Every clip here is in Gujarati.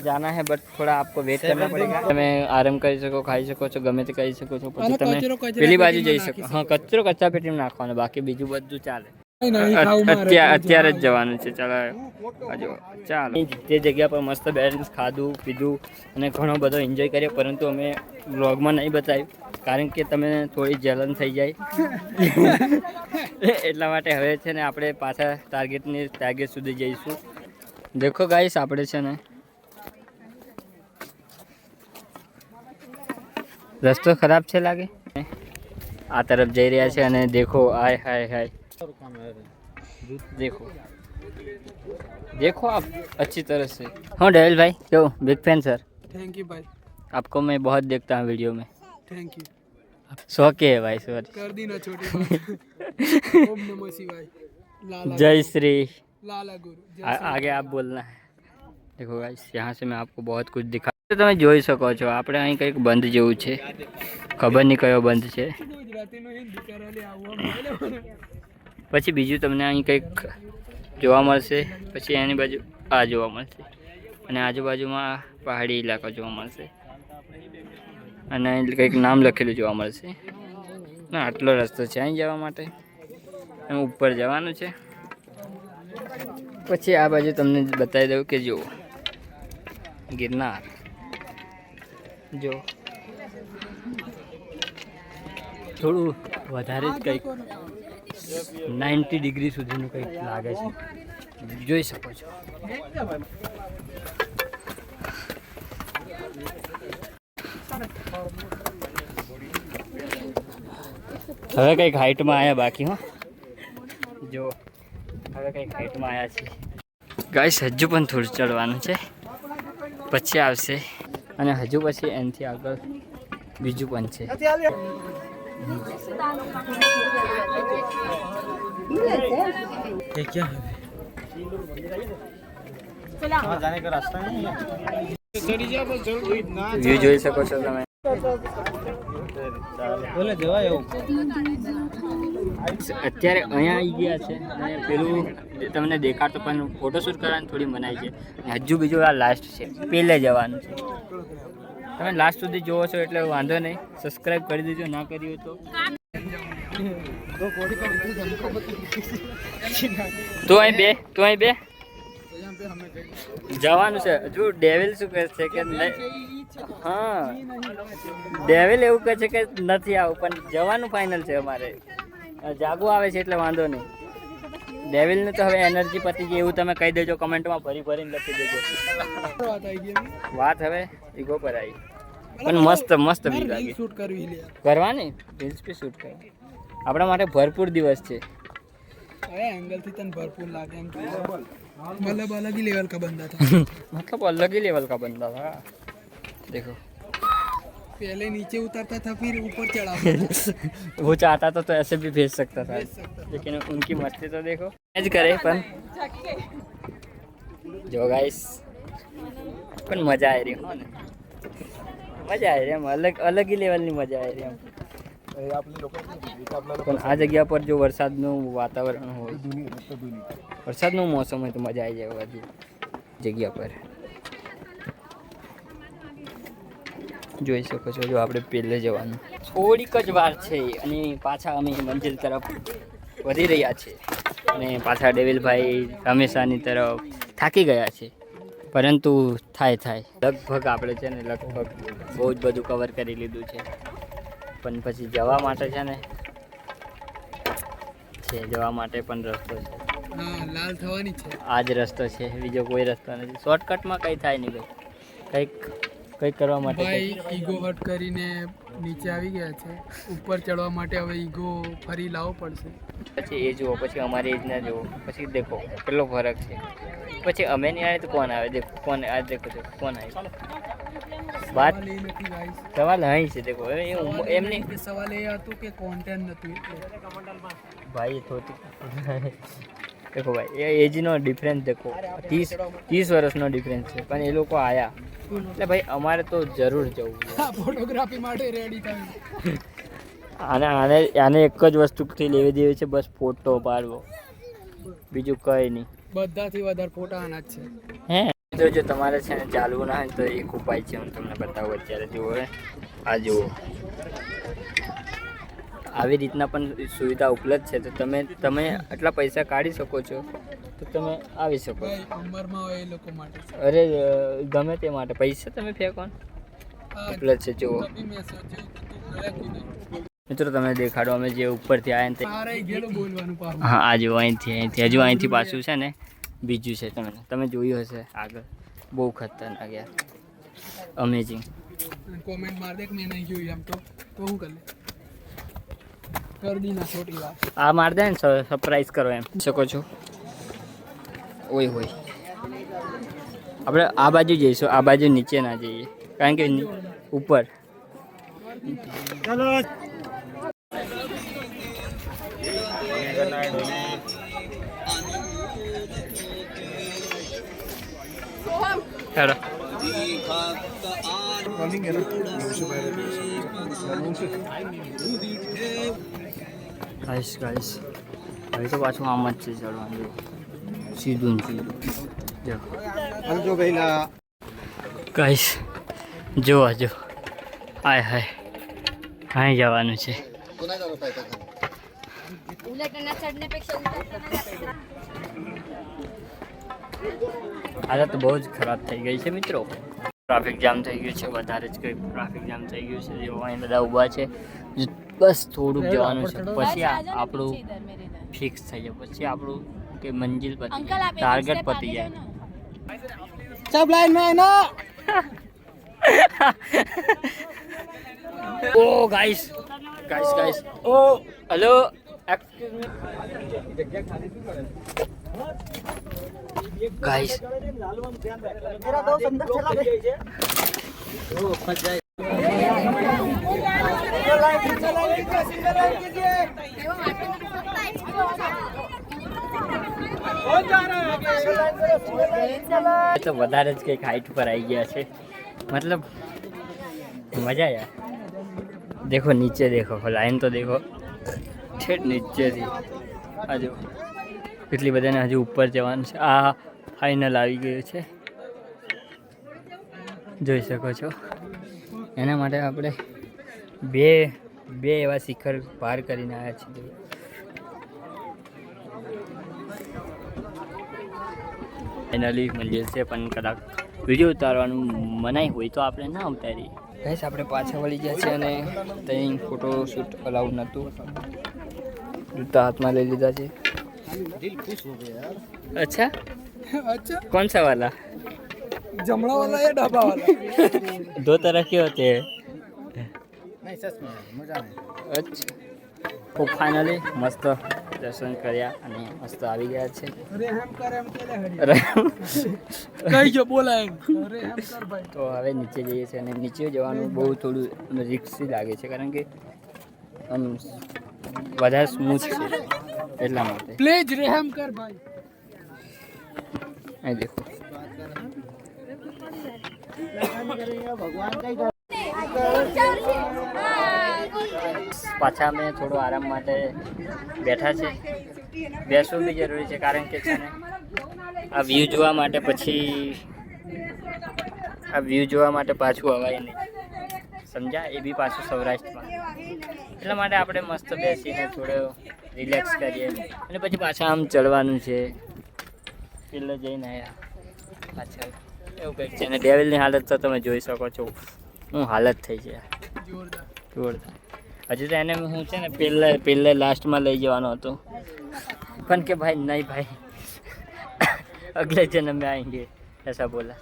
જાના હે બટ થોડા આપકો વેટ કરના પડેગા તમે આરામ કરી શકો ખાઈ શકો છો ગમે તે કરી શકો છો પછી તમે પેલી બાજુ જઈ શકો હા કચરો કચરા પેટીમાં નાખવાનો બાકી બીજું બધું ચાલે અત્યારે જ જવાનું છે ચાલો ચાલો તે જગ્યા પર મસ્ત બેલેન્સ ખાધું પીધું અને ઘણો બધો એન્જોય કર્યો પરંતુ અમે વ્લોગમાં નહીં બતાવ્યું કારણ કે તમે થોડી જલન થઈ જાય. એટલા માટે હવે છે ને આપણે પાછા ટાર્ગેટની ટાર્ગેટ સુધી જઈશું. દેખો ગાઈસ આપણે છે ને રસ્તો ખરાબ છે લાગે આ તરફ જઈ રહ્યા છે અને દેખો હાય હાય હાય देखो देखो आप अच्छी तरह से हाँ डेविल भाई क्यों big fan sir thank you भाई आपको मैं बहुत देखता हूँ वीडियो में थैंक यू शौक है भाई सॉरी कर दी ना छोटी बात। ओम नमः शिवाय लाला जय श्री लाला गुरु जय आ, आगे आप बोलना है देखो गाइस यहाँ से मैं आपको बहुत कुछ दिखा તમે જોઈ શકો છો, આપણે અહીં કંઈક બંધ જેવું છે. ખબર નહીં કયો બંધ છે. પછી બીજું તમને અહીં કંઈક જોવા મળશે. પછી એની બાજુ આ જોવા મળશે. અને આજુબાજુમાં પહાડી ઇલાકો જોવા મળશે. અને અહીં કંઈક નામ લખેલું જોવા મળશે. ના, આટલો રસ્તો છે અહીં જવા માટે. એમ ઉપર જવાનું છે. પછી આ બાજુ તમને બતાવી દઉં કે જુઓ. ગિરનાર. જો. થોડું વધારે જ કંઈક નાઇન્ટી ડિગ્રી સુધીનું કંઈક લાગે છે. જોઈ શકો છો. હવે કંઈક હાઇટમાં આવ્યા બાકી, હો. જો, હવે કંઈક હાઇટમાં આવ્યા છે. ગાઈસ, હજુ પણ થોડું ચડવાનું છે. પછી આવશે. અને હજુ પછી એનાથી આગળ બીજું પણ છે. વ્યૂ જોઈ શકો છો તમે. અત્યારે અહીંયા આવી ગયા છે અને પેલું તમને દેખાતો પણ ફોટોશૂટ કરવાની થોડી મનાઈ છે. હજુ બીજું આ લાસ્ટ છે. પેલે જવાનું છે. તમે લાસ્ટ સુધી જોવો છો એટલે વાંધો નહીં. સબસ્ક્રાઈબ કરી દેજો ના કર્યું તો. તું અહીં બે તું અહીં બે. જવાનું છે. હજુ ડેવિલ શું કહે છે કે હા. ડેવિલ એવું કહે છે કે નથી આવું પણ જવાનું ફાઇનલ છે અમારે. જાગવું આવે છે એટલે વાંધો નહીં. ડેવિલનું તો હવે એનર્જી પતી ગઈ એવું તમે કહી દેજો કમેન્ટમાં ભરી ભરીને લખી દેજો. વાત હવે ઈગો પર આવી. પણ મસ્ત મસ્ત બી લાગી શૂટ કરવી કરવાની? રીલ્સ બી શૂટ કરવા. આપણા માટે ભરપૂર દિવસ છે. तो। मतलब अलग ही लेवल का बंदा था। मतलब अलग ही लेवल का बंदा था। देखो। पहले नीचे उतरता था फिर ऊपर चढ़ा वो चाहता था तो ऐसे भी भेज सकता था। लेकिन उनकी मस्ती तो देखो। मैच करे पर। जो गाइस पण मज़ा आ रही हो मज़ा आ रही है अलग अलग ही लेवल नहीं मज़ा आ रही है। પણ આ જગ્યા પર જો વરસાદનું વાતાવરણ હોય વરસાદનું મોસમ હોય તો મજા આવી જાય બધી જગ્યા પર. જોઈ શકો છો જો આપણે પહેલે જવાનું. થોડીક જ વાર છે અને પાછા અમે મંજિલ તરફ વધી રહ્યા છે. અને પાછા ડેવિલભાઈ હંમેશાની તરફ થાકી ગયા છે. પરંતુ થાય થાય. લગભગ આપણે છે ને લગભગ બહુ જ બધું કવર કરી લીધું છે. પણ પછી જવા માટે છે ને છે જવા માટે પણ રસ્તો છે. લાલ થવાની છે. આ જ રસ્તો છે બીજો કોઈ રસ્તો નથી. શોર્ટકટમાં કંઈ થાય નહીં ભાઈ. કંઈક કંઈક કરવા માટે ભાઈ ઈગો હટ કરીને નીચે આવી ગયા છે. ઉપર ચડવા માટે હવે ઈગો ફરી લાવવો પડશે. પછી એ જુઓ પછી અમારી એજના જુઓ. પછી દેખો કેટલો ફરક છે. પછી અમે નહીં આવે તો કોણ આવે? દેખો કોણ આ દેખો દેખો કોણ આવે? વાત? સવાલ અહીં છે દેખો. હવે એ ઉંમ- એમની કે સવાલ એ હતું કે કોન્ટેન્ટ નતું ભાઈ થોતી દેખો ભાઈ એ એજનો ડિફરન્સ દેખો. ત્રીસ ત્રીસ વર્ષનો ડિફરન્સ છે પણ એ લોકો આયા. એટલે ભાઈ અમારે તો જરૂર જવું ફોટોગ્રાફી માટે રેડી થયું આને આને આને એક જ વસ્તુથી લેવી દેવી છે બસ ફોટો પાડવો. બીજું કંઈ નહીં. બધાથી વધારે ફોટા આના જ છે. હે જો તમારે છે ને ચાલવું ના હોય તો એક ઉપાય છે હું તમને બતાવું અત્યારે જુઓ આ જુઓ. આવી રીતના પણ સુવિધા ઉપલબ્ધ છે. તો તમે તમે આટલા પૈસા કાઢી શકો છો તો તમે આવી શકો અરે ગમે તે માટે. પૈસા તમે ફેંકો ઉપલબ્ધ છે જુઓ. તું મિત્રો તમે દેખાડો અમે જે ઉપરથી આવ્યા તે હા આ જો અહીંથી અહીંથી. હજુ અહીંથી પાછું છે ને. બીજું છે તમે. તમે જોયું હશે આગળ. બહુ ખતરનાક યાર. અમેઝિંગ કોમેન્ટ માર દે કે મેં નહીં જોયું એમ તો. તો હું કરી કર દી ના છોટી વાત. આ માર દે ને સરપ્રાઈઝ કરો એમ. શકો છો? ઓય હોય. આપણે આ બાજુ જઈશું આ બાજુ નીચે ના જઈએ. કારણ કે ઉપર. ચાલો. હેડો ગાઈસ ગાઈસ હવે તો પાછું આમ જ છે ચડવાનું. સીધું સીધું. જો. પહેલા ગાઈસ જો જો હાય હાય. હાય જવાનું છે. ઉલટના ચડને પેક્ષા હાલત બહુ જ ખરાબ થઈ ગઈ છે મિત્રો. ટ્રાફિક જામ થઈ ગયું છે વધારે જ કંઈ ટ્રાફિક જામ થઈ ગયું છે. જેવો અહીં બધા ઊભા છે બસ થોડુંક જવાનું છે. પછી આપણું ફિક્સ થઈ જાય. પછી આપણું કે મંજિલ પતી ટાર્ગેટ પતી જાય. સબ લાઈનમાં એનો ઓ guys guys guys oh. Hello excuse me જગ્યા ખાલી શું કરે ગાઈસ તો વધારે જ કંઈક હાઈટ પર આવી ગયા છે. મતલબ, મજા યાર દેખો, નીચે દેખો, લાઈન તો દેખો. ઠેઠ નીચેથી. હજુ કેટલી બધાને હજુ ઉપર જવાનું છે. આ ફાઇનલ આવી ગયું છે. જોઈ શકો છો. એના માટે આપણે બે બે એવા શિખર પાર કરીને આવ્યા છીએ. ફાઇનલી મંજિલ છે પણ કદાચ વીડિયો ઉતારવાનું મનાઈ હોય તો આપણે ના ઉતારીએ. ગાઈસ આપણે પાછા વળી ગયા છે અને ત્યાં ફોટો શૂટ અલાઉડ નહોતું. જૂતા હાથમાં લઈ લીધા છે. અચ્છા अच्छा कौन सा वाला जमड़ा वाला या ढाबा वाला दो तरह के होते हैं અચ્છા તો ફાઇનલી મસ્ત દર્શન કર્યા અને મસ્ત આવી ગયા છે अरे हम कर हम केले हरी અરે, कहीं जो बोला है अरे हम कर भाई તો હવે નીચે જઈએ છીએ અને નીચે જવાનું બહુ થોડું રિક્સી લાગે છે કારણ કે આમ વધારે સ્મૂથ છે એટલા માટે. પ્લીઝ રહેમ કર ભાઈ. આ દેખો. પાછા અમે થોડો આરામ માટે બેઠા છે. બેસવું બી જરૂરી છે કારણ કે છે ને આ વ્યૂ જોવા માટે પછી આ વ્યૂ જોવા માટે પાછું અવાય નહીં. સમજા એ બી પાછું સૌરાષ્ટ્રમાં. એટલા માટે આપણે મસ્ત બેસીને થોડો રિલેક્સ કરીએ. અને પછી પાછા આમ ચડવાનું છે. પેલે જઈને આવ્યા પાછા એવું કંઈક છે. અને ડેવિલની હાલત તો તમે જોઈ શકો છો. હું હાલત થઈ છે. જોરદાર. હજુ તો એને હું છે ને પહેલે પહેલે લાસ્ટમાં લઈ જવાનો હતો. પણ કે ભાઈ નહીં ભાઈ. અગલે જન્મ આવીએ એસા બોલા.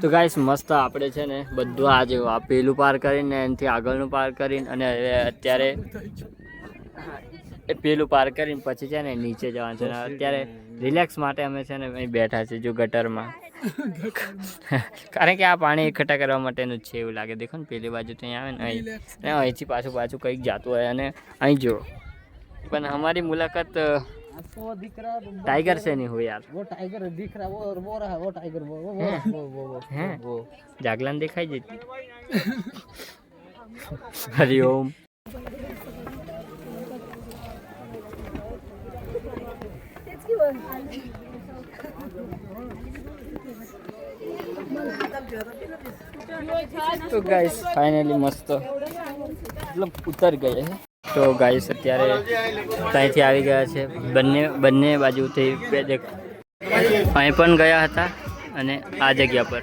તો ગાઈસ મસ્ત આપણે છે ને બધું આ જેવું આ પેલું પાર કરીને એનાથી આગળનું પાર કરીને અને અત્યારે એ પેલું પાર કરીને પછી છે ને નીચે જવાનું છે અત્યારે રિલેક્સ માટે અમે છે ને અહીં બેઠા છે જો ગટરમાં. કારણ કે આ પાણી એકઠા કરવા માટેનું જ છે એવું લાગે. દેખો ને પેલી બાજુ તો અહીંયા આવે ને અહીં. અને અહીંથી પાછું પાછું કંઈક જાતું હોય અને અહીં જો પણ અમારી મુલાકાત टाइगर से नहीं हुई यार। वो टाइगर दिख रहा वो और वो रहा वो टाइगर वो वो वो वो वो हैं? वो। जागलन दिखाई देती। हरिओम तो गाइस फाइनली मस्त। मतलब उतर गए हैं। તો ગાઈસ અત્યારે ત્યાંથી આવી ગયા છે. બંને બંને બાજુથી બે અહીં પણ ગયા હતા અને આ જગ્યા પર.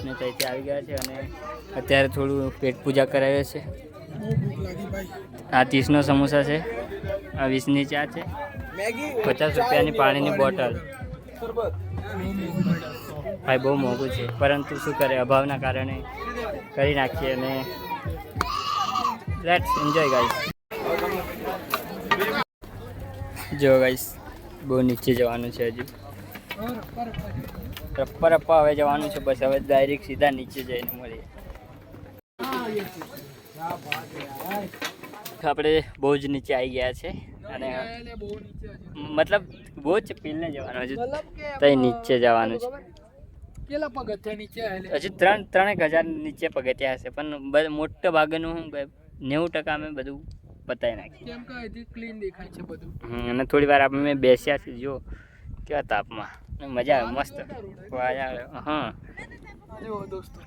અને ત્યાંથી આવી ગયા છે અને અત્યારે થોડું પેટ પૂજા કરાવે છે. આ ત્રીસનો સમોસા છે. આ વીસની ચા છે. પચાસ રૂપિયાની પાણીની બોટલ. ભાઈ, બહુ મોંઘું છે. પરંતુ શું કરે? અભાવના કારણે કરી નાખીએ અને લેટ્સ એન્જોય ગાઈસ જો ગાઈસ બહુ નીચે જવાનું છે હજુ. રપ્પા રપ્પા હવે જવાનું છે બસ હવે ડાયરેક્ટ સીધા નીચે જઈને મળીએ. આપણે બહુ જ નીચે આવી ગયા છે અને. મતલબ બહુ જ પીલને જવાનું હજુ ત્યાં તઈ નીચે જવાનું છે. કેટલા પગથિયા નીચે આવેલા? હજુ ત્રણ ત્રણેક હજાર નીચે પગથિયા હશે પણ મોટા ભાગનું હું નેવું ટકા અમે બધું પતાવી નાખ્યું કેમ કે હજી ક્લીન દેખાય છે બધું. હમ, અને થોડી વાર અમે બેસ્યા છે જો કેવા તાપમાં. મજા આવે મસ્ત. વાયા હા. દોસ્તો.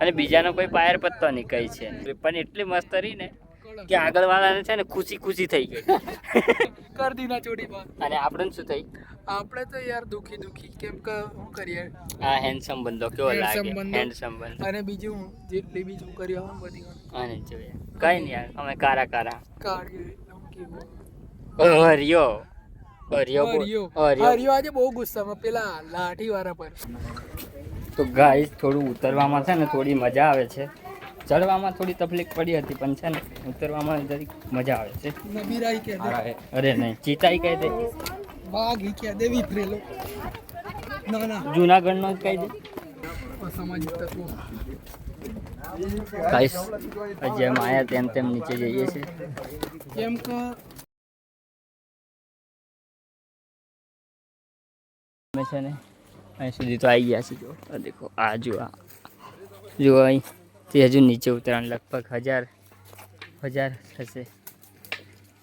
અને બીજાનો કોઈ પાયર પત્તો નીકળી છે. પણ એટલી મસ્ત રહી ને. કડક. આગળ વાળાને છે ને ખુશી ખુશી થઈ ગઈ. કર દીના ચોડી પર અને આપણે શું થઈ? આપણે તો યાર દુખી દુખી. કેમ કે હું કરીએ? આ હેન્ડસમ બંદો કેવો લાગે? હેન્ડસમ બંદો. અને બીજું જેટલી બી છોકરીઓ હોય બધી. અને જોઈએ. કઈ નહીં યાર અમે કારા કારા. કેવો હરિયો. અરિયો હરિયો. હરિયો. હરિયો આજે બહુ ગુસ્સામાં પેલા લાઠી વાળા પર. તો ગાઈસ થોડું ઉતરવામાં છે ને થોડી મજા આવે છે. ચડવામાં થોડી તકલીફ પડી હતી પણ છે ને ઉતરવામાં જરીક મજા આવે છે. નબીરાઈ કે દે. અરે નહીં ચિતાઈ કહી દે. બાઘ ઈ કે દેવી પ્રેલો ના ના. જુનાગઢનો જ કહી દે. અસામાજિક તત્વો. ગાઈસ જેમ આયા તેમ તેમ નીચે જઈએ છીએ. કેમ કે અમે છે ને અહીં સુધી તો આવી ગયા છે જો દેખો આ જો આ. જો અહીં. તે હજુ નીચે ઉતરાણ લગભગ હજાર હજાર થશે.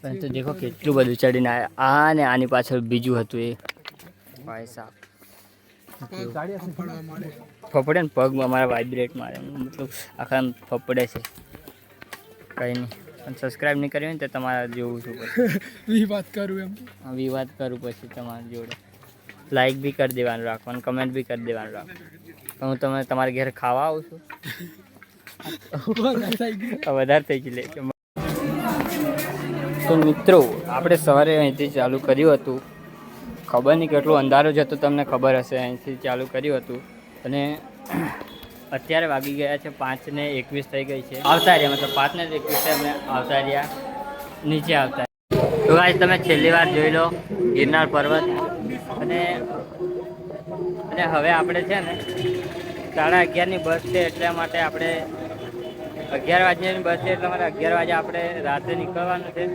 પરંતુ દેખો કેટલું બધું ચડીને આ ને આની પાછળ બીજું હતું એ. ભાઈ સાહેબ ફફડે ને પગ અમારા વાઇબ્રેટ મારે. મતલબ આખા ફફડે છે. કંઈ નહીં. પણ સબસ્ક્રાઈબ નહીં કર્યું ને તો તમારે જોવું છું વિવાદ કરું એમ. હા વિવાદ કરું પછી તમારી જોડે. લાઈક બી કરી દેવાનું રાખવાનું કમેન્ટ બી કરી દેવાનું રાખવાનું હું તમે તમારા ઘરે ખાવા આવું છું. વધારે થઈ ગઈ લે તો મિત્રો, આપણે સવારે અહીંથી ચાલુ કર્યું હતું. ખબર નહીં કેટલું અંધારું જ હતું, તમને ખબર હશે. અહીંથી ચાલુ કર્યું હતું. અને અત્યારે વાગી ગયા છે પાંચ ને એકવીસ થઈ ગઈ છે. આવતા રહ્યા, મતલબ પાંચ ને એકવીસ અમે આવતા રહ્યા. નીચે આવતા તો આજ તમે છેલ્લી વાર જોઈ લો ગિરનાર પર્વત. અને અને હવે આપણે છે ને સાડા અગિયારની બસ છે એટલા માટે આપણે અગિયાર વાગ્યાની બસ છે, એટલે મારે અગિયાર વાગે આપણે રાત્રે નીકળવાનું છે.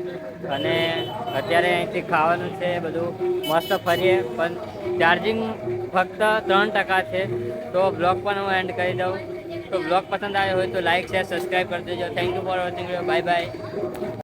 અને અત્યારે અહીંથી ખાવાનું છે, બધું મસ્ત ફરીએ. પણ ચાર્જિંગ ફક્ત ત્રણ ટકા છે. તો બ્લોગ પણ હું એન્ડ કરી દઉં. તો બ્લોગ પસંદ આવ્યો હોય તો લાઇક શેર સબસ્ક્રાઈબ કરી દેજો. Thank you for watching bye bye